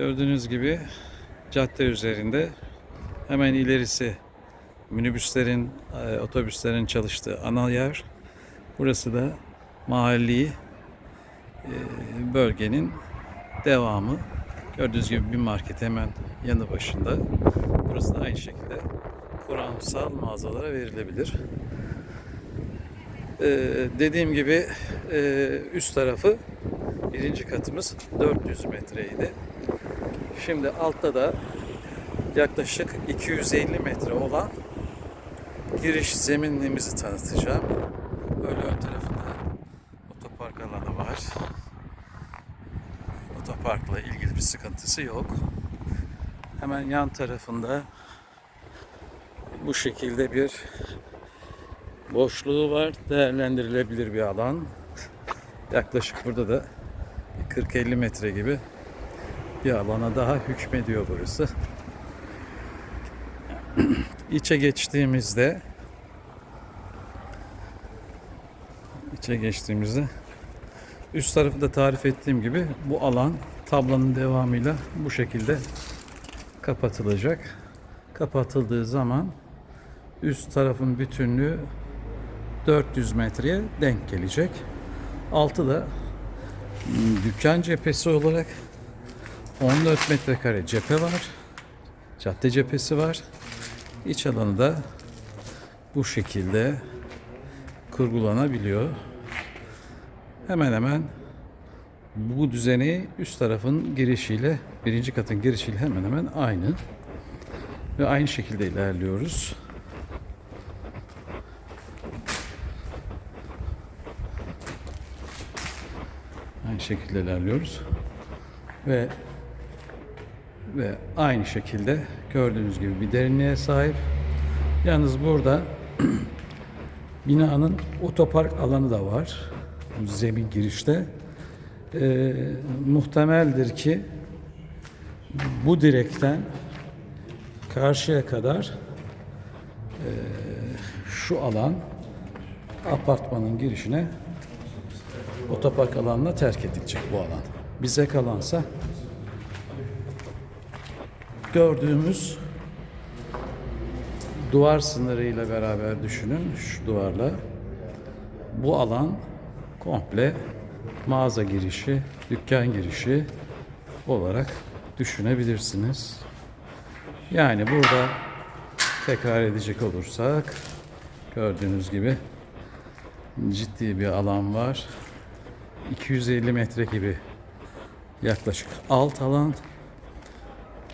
Gördüğünüz gibi cadde üzerinde hemen ilerisi minibüslerin, e, otobüslerin çalıştığı ana yer. Burası da mahalli e, bölgenin devamı. Gördüğünüz gibi bir market hemen yanı başında. Burası da aynı şekilde kuramsal mağazalara verilebilir. Ee, dediğim gibi e, üst tarafı birinci katımız 400 metreydi. Şimdi altta da yaklaşık 250 metre olan giriş zeminimizi tanıtacağım. Böyle ön tarafında otopark alanı var. Otoparkla ilgili bir sıkıntısı yok. Hemen yan tarafında bu şekilde bir boşluğu var. Değerlendirilebilir bir alan. Yaklaşık burada da 40-50 metre gibi bir alana daha hükmediyor burası. İçe geçtiğimizde içe geçtiğimizde üst tarafı da tarif ettiğim gibi bu alan tablanın devamıyla bu şekilde kapatılacak. Kapatıldığı zaman üst tarafın bütünlüğü 400 metreye denk gelecek. Altı da dükkan cephesi olarak 14 metrekare cephe var. Cadde cephesi var. İç alanı da bu şekilde kurgulanabiliyor. Hemen hemen bu düzeni üst tarafın girişiyle birinci katın girişiyle hemen hemen aynı. Ve aynı şekilde ilerliyoruz. Aynı şekilde ilerliyoruz. Ve ve aynı şekilde gördüğünüz gibi bir derinliğe sahip. Yalnız burada binanın otopark alanı da var. Zemin girişte. Ee, muhtemeldir ki bu direkten karşıya kadar e, şu alan apartmanın girişine otopark alanına terk edilecek bu alan. Bize kalansa gördüğümüz duvar sınırıyla beraber düşünün şu duvarla bu alan komple mağaza girişi, dükkan girişi olarak düşünebilirsiniz. Yani burada tekrar edecek olursak gördüğünüz gibi ciddi bir alan var. 250 metre gibi yaklaşık alt alan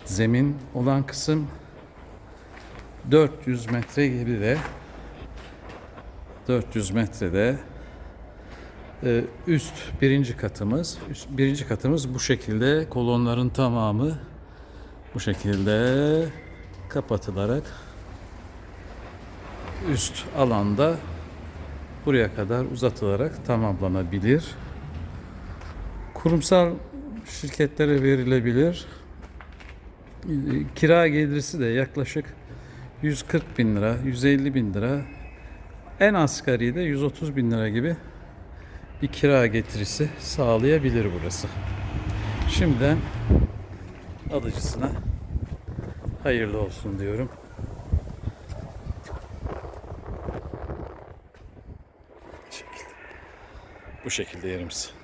zemin olan kısım 400 metre gibi de 400 metrede üst birinci katımız üst birinci katımız bu şekilde kolonların tamamı bu şekilde kapatılarak üst alanda buraya kadar uzatılarak tamamlanabilir. Kurumsal şirketlere verilebilir. Kira gelirisi de yaklaşık 140 bin lira, 150 bin lira, en asgari de 130 bin lira gibi bir kira getirisi sağlayabilir burası. Şimdiden alıcısına hayırlı olsun diyorum. Bu şekilde yerimiz.